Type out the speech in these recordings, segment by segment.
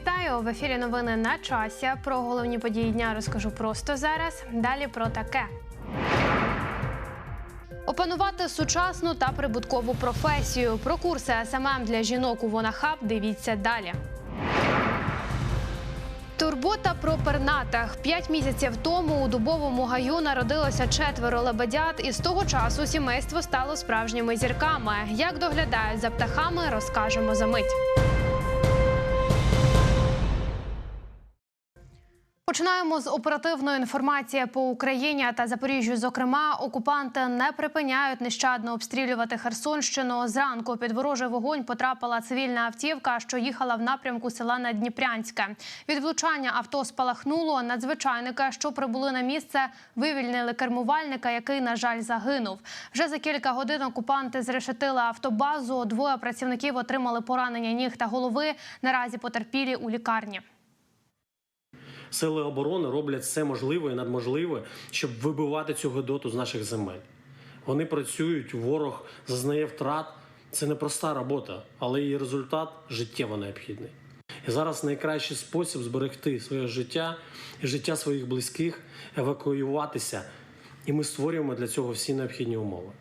Вітаю в ефірі. Новини на часі. Про головні події дня розкажу просто зараз. Далі про таке. Опанувати сучасну та прибуткову професію. Про курси СММ для жінок у Вонахаб дивіться далі. Турбота про пернатих. П'ять місяців тому у дубовому гаю народилося четверо лебедят, і з того часу сімейство стало справжніми зірками. Як доглядають за птахами, розкажемо за мить. Починаємо з оперативної інформації по Україні та Запоріжжю. Зокрема, окупанти не припиняють нещадно обстрілювати Херсонщину. Зранку під ворожий вогонь потрапила цивільна автівка, що їхала в напрямку села Надніпрянське. Від влучання авто спалахнуло. Надзвичайники, що прибули на місце, вивільнили кермувальника, який, на жаль, загинув. Вже за кілька годин окупанти зрешетили автобазу. Двоє працівників отримали поранення ніг та голови. Наразі потерпілі у лікарні. Сили оборони роблять все можливе і надможливе, щоб вибивати цю гидоту з наших земель. Вони працюють, ворог зазнає втрат. Це непроста робота, але її результат життєво необхідний. І зараз найкращий спосіб зберегти своє життя і життя своїх близьких, евакуюватися. І ми створюємо для цього всі необхідні умови.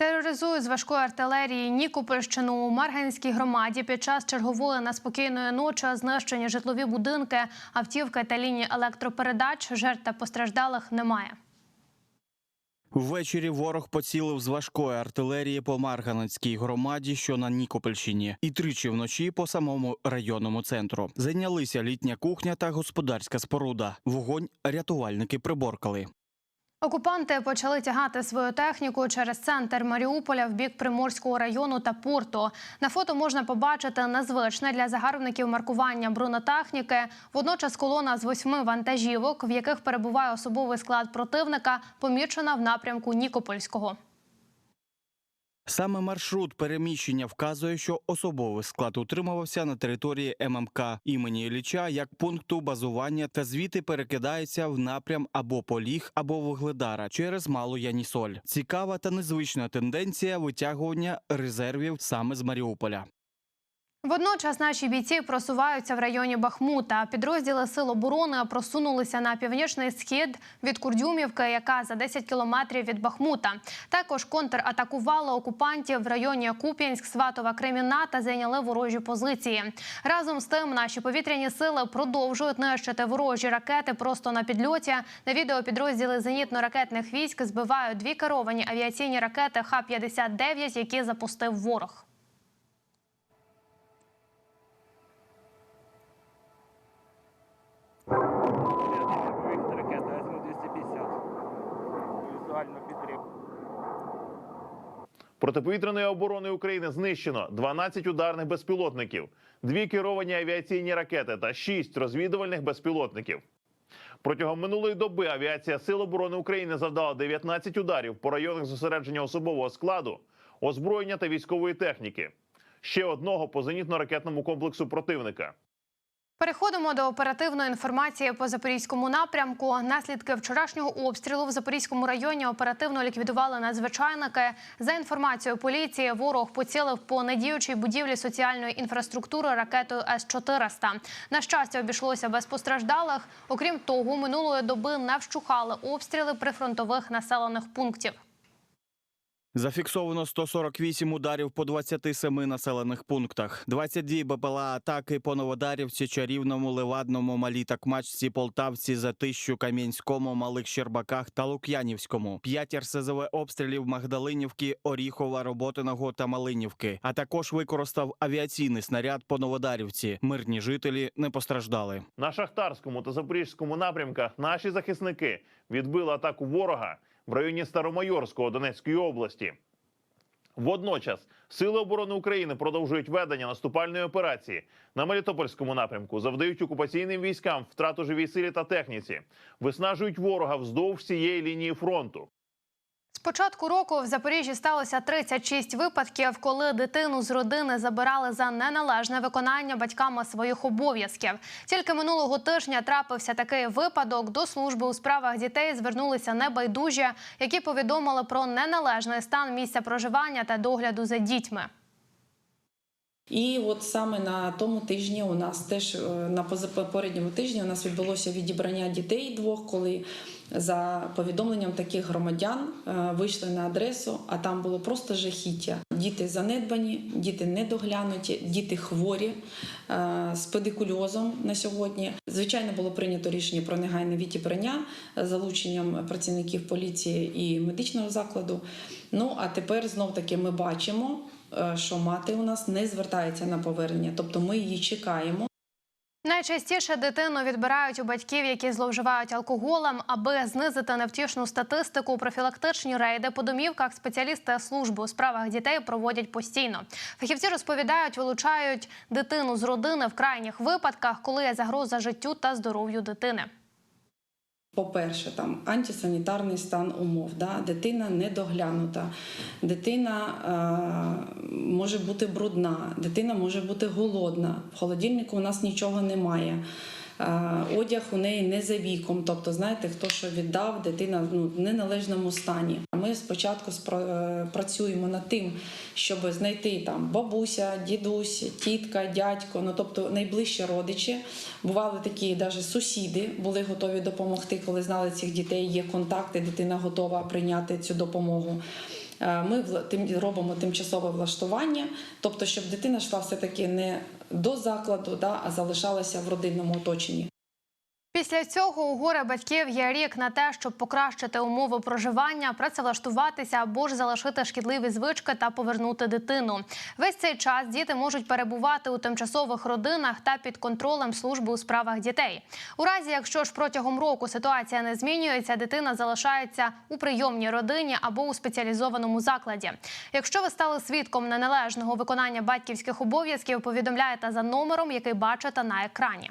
Тероризують з важкої артилерії Нікопольщину у Марганській громаді під час чергової неспокійної ночі знищені житлові будинки, автівки та лінії електропередач. Жертв та постраждалих немає. Ввечері ворог поцілив з важкої артилерії по Марганецькій громаді, що на Нікопольщині, і тричі вночі по самому районному центру. Зайнялися літня кухня та господарська споруда. Вогонь рятувальники приборкали. Окупанти почали тягати свою техніку через центр Маріуполя в бік Приморського району та порту. На фото можна побачити незвичне для загарбників маркування бронетехніки. Водночас колона з восьми вантажівок, в яких перебуває особовий склад противника, помічена в напрямку Нікопольського. Саме маршрут переміщення вказує, що особовий склад утримувався на території ММК імені Ілліча як пункту базування та звідти перекидається в напрям або Поліг, або Вугледара через Малу Янісоль. Цікава та незвична тенденція витягування резервів саме з Маріуполя. Водночас наші бійці просуваються в районі Бахмута. Підрозділи сил оборони просунулися на північний схід від Курдюмівки, яка за 10 кілометрів від Бахмута. Також контратакували окупантів в районі Куп'янськ, Сватова, Креміна та зайняли ворожі позиції. Разом з тим, наші повітряні сили продовжують нищити ворожі ракети просто на підльоті. На відео підрозділи зенітно-ракетних військ збивають дві керовані авіаційні ракети Х-59, які запустив ворог. Протиповітряної оборони України знищено 12 ударних безпілотників, дві керовані авіаційні ракети та 6 розвідувальних безпілотників. Протягом минулої доби авіація Сил оборони України завдала 19 ударів по районах зосередження особового складу, озброєння та військової техніки. Ще одного по зенітно-ракетному комплексу противника. Переходимо до оперативної інформації по запорізькому напрямку. Наслідки вчорашнього обстрілу в Запорізькому районі оперативно ліквідували надзвичайники. За інформацією поліції, ворог поцілив по недіючій будівлі соціальної інфраструктури ракетою С-400. На щастя, обійшлося без постраждалих. Окрім того, минулої доби не вщухали обстріли прифронтових населених пунктів. Зафіксовано 148 ударів по 27 населених пунктах, 22 БПЛА атаки по Новодарівці, Чарівному, Левадному, Малій Такмачці, Полтавці, Затищу, Кам'янському, Малих Щербаках та Лук'янівському, 5 РСЗВ обстрілів Магдалинівки, Оріхова, Роботиного та Малинівки. А також використав авіаційний снаряд по Новодарівці. Мирні жителі не постраждали. На шахтарському та запорізькому напрямках наші захисники відбили атаку ворога в районі Старомайорського Донецької області. Водночас сили оборони України продовжують ведення наступальної операції на Мелітопольському напрямку, завдають окупаційним військам втрату живій силі та техніці, виснажують ворога вздовж всієї лінії фронту. З початку року в Запоріжжі сталося 36 випадків, коли дитину з родини забирали за неналежне виконання батьками своїх обов'язків. Тільки минулого тижня трапився такий випадок. До служби у справах дітей звернулися небайдужі, які повідомили про неналежний стан місця проживання та догляду за дітьми. І от саме на тому тижні у нас теж е, на позапередньому тижні у нас відбулося відібрання дітей двох, коли за повідомленням таких громадян е, вийшли на адресу, а там було просто жахіття. Діти занедбані, діти недоглянуті, діти хворі е, з педикульозом на сьогодні. Звичайно, було прийнято рішення про негайне відібрання з залученням працівників поліції і медичного закладу. Ну а тепер знов таки ми бачимо, е, що мати у нас не звертається на повернення, тобто ми її чекаємо. Найчастіше дитину відбирають у батьків, які зловживають алкоголем, аби знизити невтішну статистику. Профілактичні рейди по домівках спеціалісти служби у справах дітей проводять постійно. Фахівці розповідають, вилучають дитину з родини в крайніх випадках, коли є загроза життю та здоров'ю дитини. По-перше, там антисанітарний стан умов, да? дитина недоглянута, дитина е, може бути брудна, дитина може бути голодна. В холодильнику у нас нічого немає. Е, одяг у неї не за віком, тобто, знаєте, хто що віддав, дитина ну, в неналежному стані. Ми спочатку е, працюємо над тим, щоб знайти там бабуся, дідусь, тітка, дядько, ну тобто найближчі родичі. Бували такі, навіть сусіди були готові допомогти, коли знали цих дітей, є контакти, дитина готова прийняти цю допомогу. Е, Ми тим робимо тимчасове влаштування, тобто, щоб дитина йшла все-таки не до закладу, да, а залишалася в родинному оточенні. Після цього у горе батьків є рік на те, щоб покращити умови проживання, працевлаштуватися або ж залишити шкідливі звички та повернути дитину. Весь цей час діти можуть перебувати у тимчасових родинах та під контролем служби у справах дітей. У разі, якщо ж протягом року ситуація не змінюється, дитина залишається у прийомній родині або у спеціалізованому закладі. Якщо ви стали свідком неналежного виконання батьківських обов'язків, повідомляєте за номером, який бачите на екрані.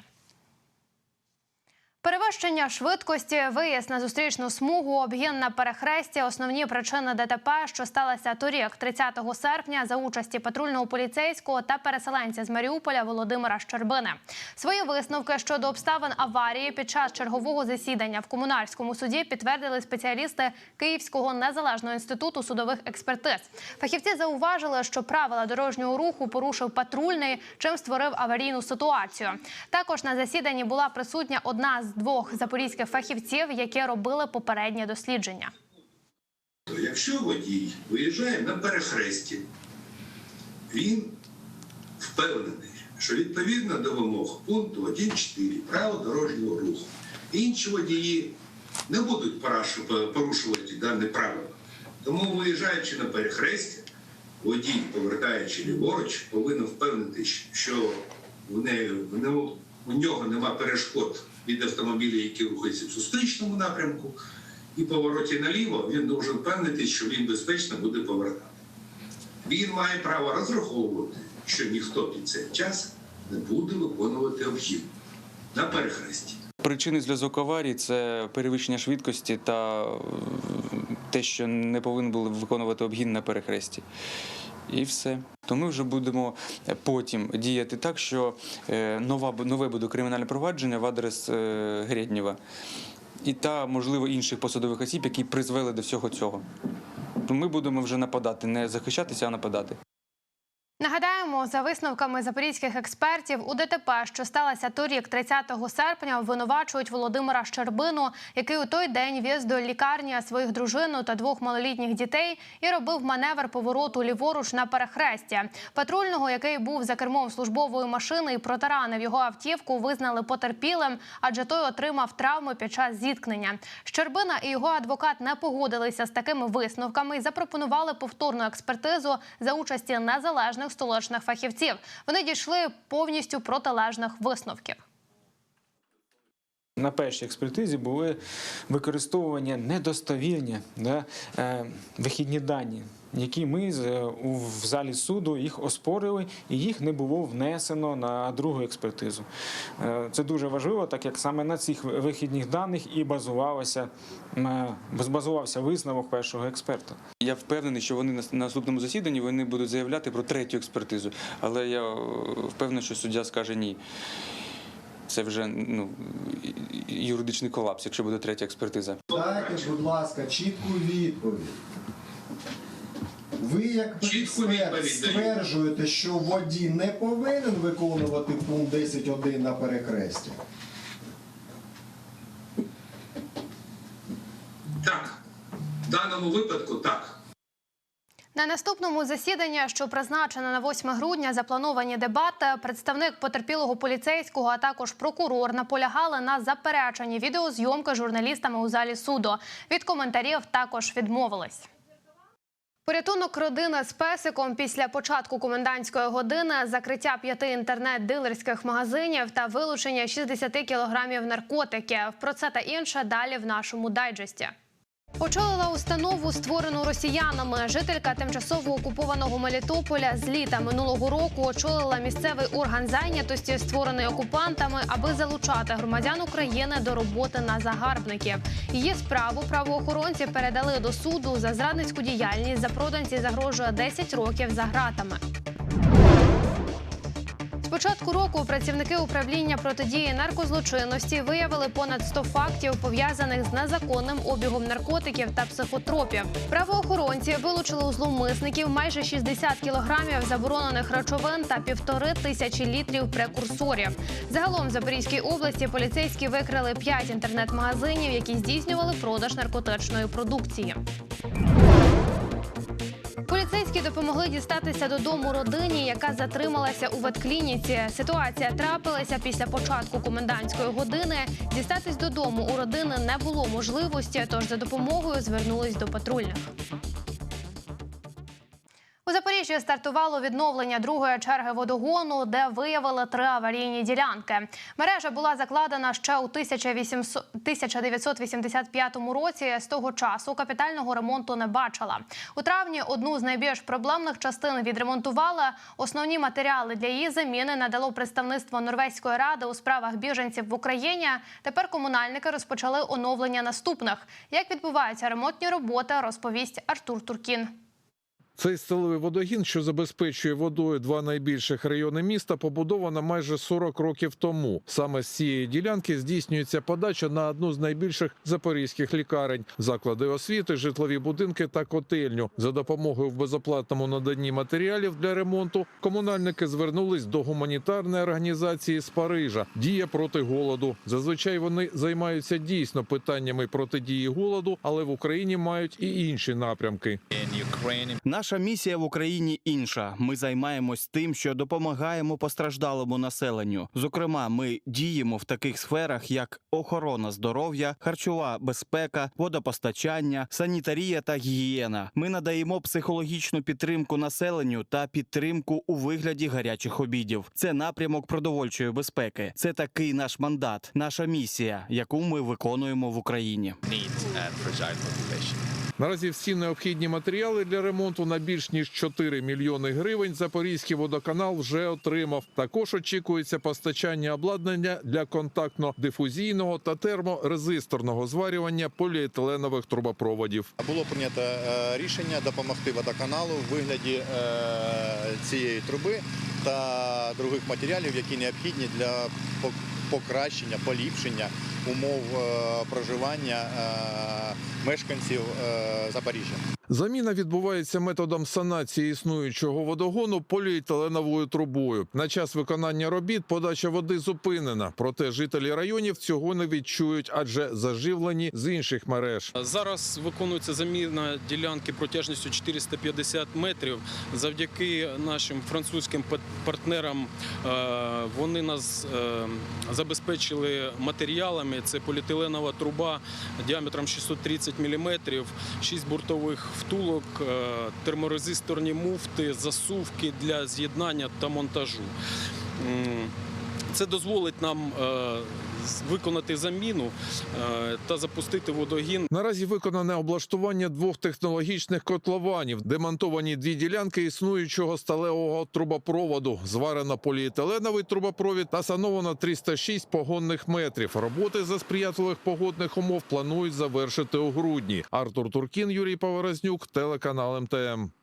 Перевищення швидкості, виїзд на зустрічну смугу, обгін на перехресті – основні причини ДТП, що сталося торік, 30 серпня, за участі патрульного поліцейського та переселенця з Маріуполя Володимира Щербини. Свої висновки щодо обставин аварії під час чергового засідання в комунальському суді підтвердили спеціалісти Київського незалежного інституту судових експертиз. Фахівці зауважили, що правила дорожнього руху порушив патрульний, чим створив аварійну ситуацію. Також на засіданні була присутня одна з двох запорізьких фахівців, які робили попереднє дослідження. Якщо водій виїжджає на перехресті, він впевнений, що відповідно до вимог пункту 1.4 правил дорожнього руху інші водії не будуть порушувати дане правило. Тому, виїжджаючи на перехрестя, водій, повертаючи ліворуч, повинен впевнити, що в в ньому- у нього нема перешкод від автомобіля, які рухаються в зустрічному напрямку, і повороті наліво він дуже впевнити, що він безпечно буде повертати. Він має право розраховувати, що ніхто під цей час не буде виконувати обхід на перехресті. Причини зв'язок аварії це перевищення швидкості та те, що не повинні були виконувати обгін на перехресті. І все. То ми вже будемо потім діяти так, що е, нова, нове буде кримінальне провадження в адрес е, Грєднєва і та, можливо, інших посадових осіб, які призвели до всього цього. То ми будемо вже нападати, не захищатися, а нападати. Нагадаємо, за висновками запорізьких експертів, у ДТП, що сталося торік, 30 серпня, обвинувачують Володимира Щербину, який у той день віз до лікарні своїх дружину та двох малолітніх дітей і робив маневр повороту ліворуч на перехрестя. Патрульного, який був за кермом службової машини і протаранив його автівку, визнали потерпілим, адже той отримав травми під час зіткнення. Щербина і його адвокат не погодилися з такими висновками і запропонували повторну експертизу за участі незалежних столичних фахівців. Вони дійшли повністю протилежних висновків. На першій експертизі були використовування недостовірні да, е, вихідні дані, які ми е, в залі суду їх оспорили, і їх не було внесено на другу експертизу. Е, це дуже важливо, так як саме на цих вихідних даних і базувалося, базувався висновок першого експерта. Я впевнений, що вони на на наступному засіданні вони будуть заявляти про третю експертизу. Але я впевнений, що суддя скаже ні. Це вже ну, юридичний колапс, якщо буде третя експертиза. Дайте, будь ласка, чітку відповідь. Ви як експерт стверджуєте, що водій не повинен виконувати пункт 10.1 на перехресті? Так. В даному випадку так. На наступному засіданні, що призначено на 8 грудня, заплановані дебати. Представник потерпілого поліцейського, а також прокурор наполягали на запереченні відеозйомки журналістами у залі суду. Від коментарів також відмовились. Порятунок родини з песиком після початку комендантської години, закриття п'яти інтернет-дилерських магазинів та вилучення 60 кілограмів наркотиків. Про це та інше далі в нашому дайджесті. Очолила установу, створену росіянами. Жителька тимчасово окупованого Мелітополя з літа минулого року очолила місцевий орган зайнятості, створений окупантами, аби залучати громадян України до роботи на загарбників. Її справу правоохоронці передали до суду за зрадницьку діяльність. Запроданці загрожує 10 років за ґратами. Початку року працівники управління протидії наркозлочинності виявили понад 100 фактів пов'язаних з незаконним обігом наркотиків та психотропів. Правоохоронці вилучили у зловмисників майже 60 кілограмів заборонених речовин та півтори тисячі літрів прекурсорів. Загалом в Запорізькій області поліцейські викрили 5 інтернет-магазинів, які здійснювали продаж наркотичної продукції. Поліцейські допомогли дістатися додому родині, яка затрималася у ветклініці. Ситуація трапилася після початку комендантської години. Дістатись додому у родини не було можливості, тож за допомогою звернулись до патрульних. У стартувало відновлення другої черги водогону, де виявили три аварійні ділянки. Мережа була закладена ще у 1800 1985 році. З того часу капітального ремонту не бачила. У травні одну з найбільш проблемних частин відремонтували. Основні матеріали для її заміни надало представництво Норвезької ради у справах біженців в Україні. Тепер комунальники розпочали оновлення наступних. Як відбуваються ремонтні роботи, розповість Артур Туркін. Цей сталевий водогін, що забезпечує водою два найбільших райони міста, побудовано майже 40 років тому. Саме з цієї ділянки здійснюється подача на одну з найбільших запорізьких лікарень, заклади освіти, житлові будинки та котельню. За допомогою в безоплатному наданні матеріалів для ремонту комунальники звернулись до гуманітарної організації з Парижа Дія проти голоду. Зазвичай вони займаються дійсно питаннями протидії голоду, але в Україні мають і інші напрямки. Наша місія в Україні інша. Ми займаємось тим, що допомагаємо постраждалому населенню. Зокрема, ми діємо в таких сферах, як охорона здоров'я, харчова безпека, водопостачання, санітарія та гігієна. Ми надаємо психологічну підтримку населенню та підтримку у вигляді гарячих обідів. Це напрямок продовольчої безпеки. Це такий наш мандат, наша місія, яку ми виконуємо в Україні. Наразі всі необхідні матеріали для ремонту на більш ніж 4 мільйони гривень Запорізький водоканал вже отримав. Також очікується постачання обладнання для контактно-дифузійного та терморезисторного зварювання поліетиленових трубопроводів. Було прийнято е, рішення допомогти водоканалу в вигляді е, цієї труби та других матеріалів, які необхідні для покращення, поліпшення умов е, проживання е, мешканців е, Запоріжжя. Заміна відбувається методом санації існуючого водогону поліетиленовою трубою. На час виконання робіт подача води зупинена. Проте жителі районів цього не відчують, адже заживлені з інших мереж. Зараз виконується заміна ділянки протяжністю 450 метрів. Завдяки нашим французьким партнерам е, вони нас е, забезпечили матеріалами. Це поліетиленова труба діаметром 630 мм, 6 буртових втулок, е, терморезисторні муфти, засувки для з'єднання та монтажу. Це дозволить нам е, виконати заміну е, та запустити водогін Наразі виконане облаштування двох технологічних котлованів, демонтовані дві ділянки існуючого сталевого трубопроводу, зварено поліетиленовий трубопровід та сановано 306 погонних метрів. Роботи за сприятливих погодних умов планують завершити у грудні. Артур Туркін, Юрій Поворознюк, телеканал МТМ.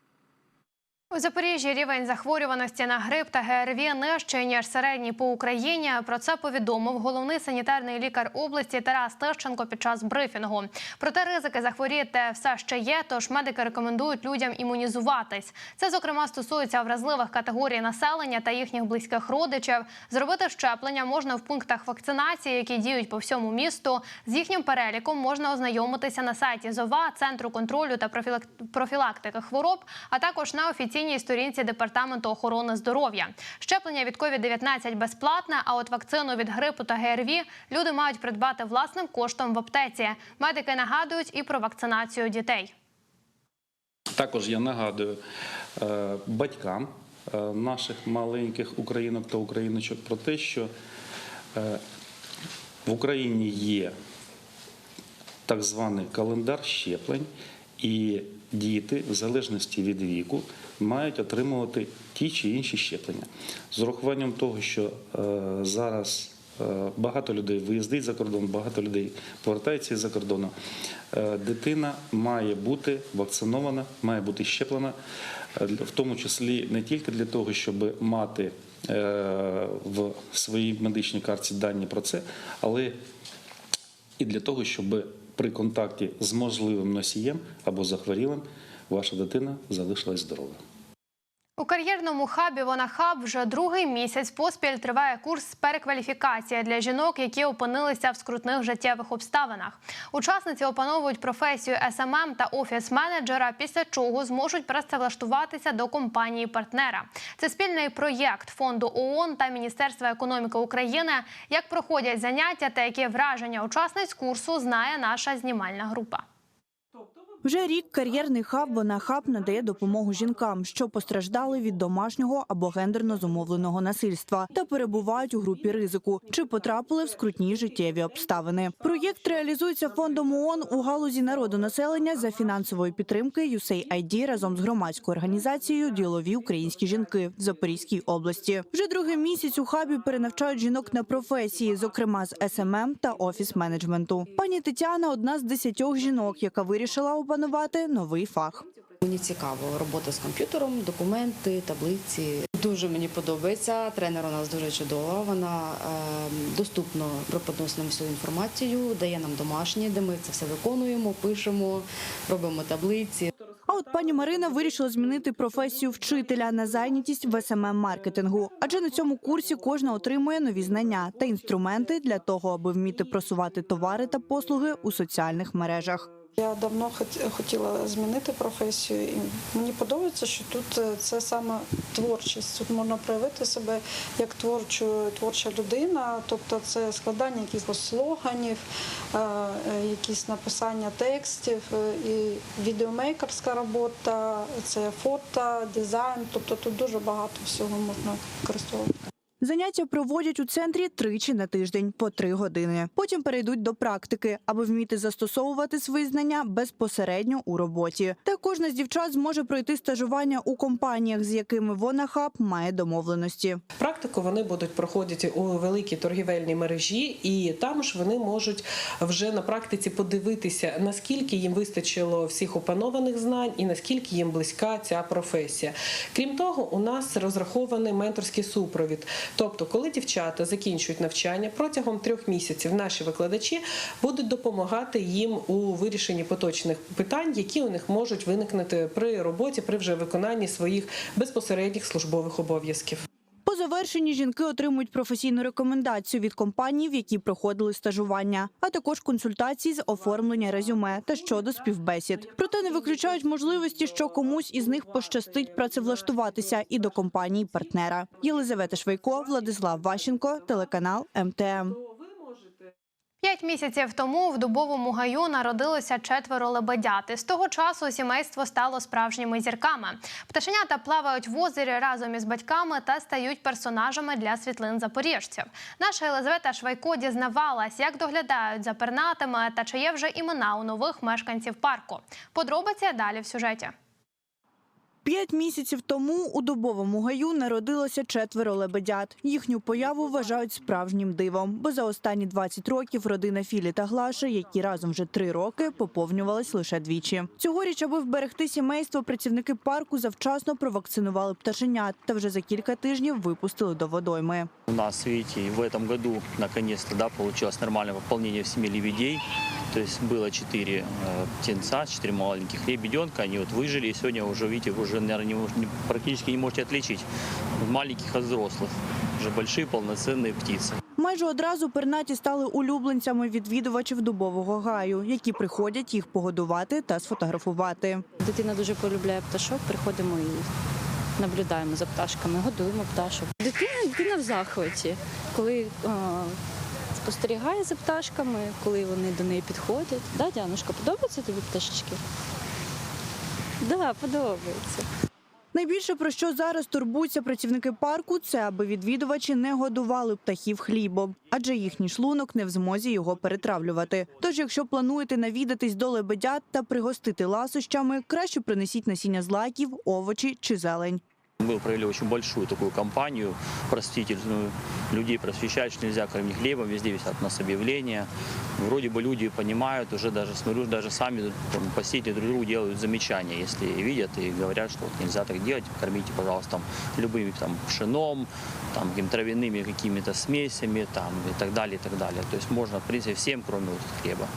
У Запоріжжі рівень захворюваності на грип та ГРВІ нижчий, ніж середній по Україні. Про це повідомив головний санітарний лікар області Тарас Тищенко під час брифінгу. Проте ризики захворіти все ще є, тож медики рекомендують людям імунізуватись. Це, зокрема, стосується вразливих категорій населення та їхніх близьких родичів. Зробити щеплення можна в пунктах вакцинації, які діють по всьому місту. З їхнім переліком можна ознайомитися на сайті ЗОВА, Центру контролю та профілак- профілактики хвороб, а також на офіційній сторінці Департаменту охорони здоров'я. Щеплення від COVID-19 безплатне, а от вакцину від грипу та ГРВІ люди мають придбати власним коштом в аптеці. Медики нагадують і про вакцинацію дітей. Також я нагадую е, батькам е, наших маленьких українок та україночок про те, що е, в Україні є так званий календар щеплень, і діти, в залежності від віку, мають отримувати ті чи інші щеплення. З урахуванням того, що е, зараз е, багато людей виїздить за кордон, багато людей повертається із-за кордону. Е, Дитина має бути вакцинована, має бути щеплена, в тому числі не тільки для того, щоб мати в своїй медичній картці дані про це, але і для того, щоб при контакті з можливим носієм або захворілим ваша дитина залишилась здорова. У кар'єрному хабі Вона Хаб вже другий місяць поспіль триває курс перекваліфікація для жінок, які опинилися в скрутних життєвих обставинах. Учасниці опановують професію СММ та офіс-менеджера, після чого зможуть працевлаштуватися до компанії партнера. Це спільний проєкт фонду ООН та Міністерства економіки України. Як проходять заняття та які враження учасниць курсу, знає наша знімальна група. Вже рік кар'єрний хаб «Вона хаб надає допомогу жінкам, що постраждали від домашнього або гендерно зумовленого насильства та перебувають у групі ризику чи потрапили в скрутні життєві обставини. Проєкт реалізується фондом ООН у галузі народонаселення за фінансової підтримки USAID разом з громадською організацією Ділові українські жінки в Запорізькій області. Вже другий місяць у хабі перенавчають жінок на професії, зокрема з СММ та офіс-менеджменту. Пані Тетяна одна з десятьох жінок, яка вирішила опанувати новий фах. Мені цікаво робота з комп'ютером, документи, таблиці. Дуже мені подобається. Тренер у нас дуже чудова. Вона е, доступно преподносить нам всю інформацію, дає нам домашні, де ми це все виконуємо, пишемо, робимо таблиці. А от пані Марина вирішила змінити професію вчителя на зайнятість в СММ маркетингу. Адже на цьому курсі кожна отримує нові знання та інструменти для того, аби вміти просувати товари та послуги у соціальних мережах. Я давно хотіла змінити професію, і мені подобається, що тут е, це саме творчість. Тут можна проявити себе як творчу, творча людина, тобто це складання якихось слоганів, е, е, якісь написання текстів, і відеомейкерська робота, це фото, дизайн. Тобто тут дуже багато всього можна використовувати. Заняття проводять у центрі тричі на тиждень по три години. Потім перейдуть до практики, аби вміти застосовувати свої знання безпосередньо у роботі. Та кожна з дівчат зможе пройти стажування у компаніях, з якими вона хаб має домовленості. Практику вони будуть проходити у великій торгівельній мережі, і там ж вони можуть вже на практиці подивитися, наскільки їм вистачило всіх опанованих знань і наскільки їм близька ця професія. Крім того, у нас розрахований менторський супровід. Тобто, коли дівчата закінчують навчання протягом трьох місяців, наші викладачі будуть допомагати їм у вирішенні поточних питань, які у них можуть виникнути при роботі, при вже виконанні своїх безпосередніх службових обов'язків. По завершенні жінки отримують професійну рекомендацію від компаній, в які проходили стажування, а також консультації з оформлення резюме та щодо співбесід. Проте не виключають можливості, що комусь із них пощастить працевлаштуватися і до компанії партнера. Єлизавета Швайко, Владислав Ващенко, телеканал МТМ. П'ять місяців тому в дубовому гаю народилося четверо лебедят. З того часу сімейство стало справжніми зірками. Пташенята плавають в озері разом із батьками та стають персонажами для світлин запоріжців. Наша Єлизавета Швайко дізнавалась, як доглядають за пернатими та чи є вже імена у нових мешканців парку. Подробиці далі в сюжеті. П'ять місяців тому у дубовому гаю народилося четверо лебедят. Їхню появу вважають справжнім дивом, бо за останні 20 років родина Філі та Глаши, які разом вже три роки, поповнювалась лише двічі. Цьогоріч, аби вберегти сімейство, працівники парку завчасно провакцинували пташенят та вже за кілька тижнів випустили до водойми. У нас, видите, в этом году наконец-то да, получилось нормальное пополнение в семье лебедей. То есть было четыре э, птенца, четыре маленьких лебеденка, они вот выжили, и сегодня уже, видите, вы уже, наверное, не, мож- не- практически не можете отличить маленьких от взрослых. Уже большие полноценные птицы. Майже одразу пернаті стали улюбленцями відвідувачів дубового гаю, які приходять їх погодувати та сфотографувати. Дитина дуже полюбляє пташок, приходимо і наблюдаємо за пташками, годуємо пташок. Дитина, дитина в захваті, коли е, спостерігає за пташками, коли вони до неї підходять. Да, Діанушка, подобаються тобі пташечки? Да, подобається. Найбільше про що зараз турбуються працівники парку, це аби відвідувачі не годували птахів хлібом, адже їхній шлунок не в змозі його перетравлювати. Тож, якщо плануєте навідатись до лебедят та пригостити ласощами, краще принесіть насіння злаків, овочі чи зелень. Мы провели очень большую такую кампанию просветительную. Людей просвещают, что нельзя кормить хлебом, везде висят у нас объявления. Вроде бы люди понимают, уже даже, смотрю, даже сами там, посетители друг другу делают замечания, если видят и говорят, что вот нельзя так делать, кормите, пожалуйста, там, любыми там, пшеном, там, каким травяными какими-то смесями там, и так далее, и так далее. То есть можно, в принципе, всем, кроме вот хлеба.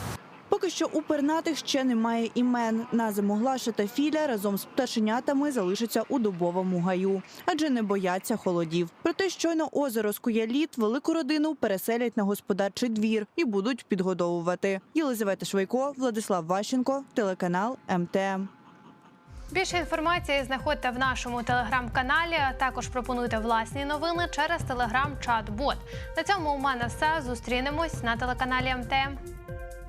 Поки що у пернатих ще немає імен. На зиму Глаша та Філя разом з пташенятами залишаться у дубовому гаю, адже не бояться холодів. Проте щойно озеро скує лід, велику родину переселять на господарчий двір і будуть підгодовувати. Єлизавета Швайко, Владислав Ващенко, телеканал МТМ. Більше інформації знаходьте в нашому телеграм-каналі. а Також пропонуйте власні новини через телеграм-чат-бот. На цьому у мене все. Зустрінемось на телеканалі МТМ.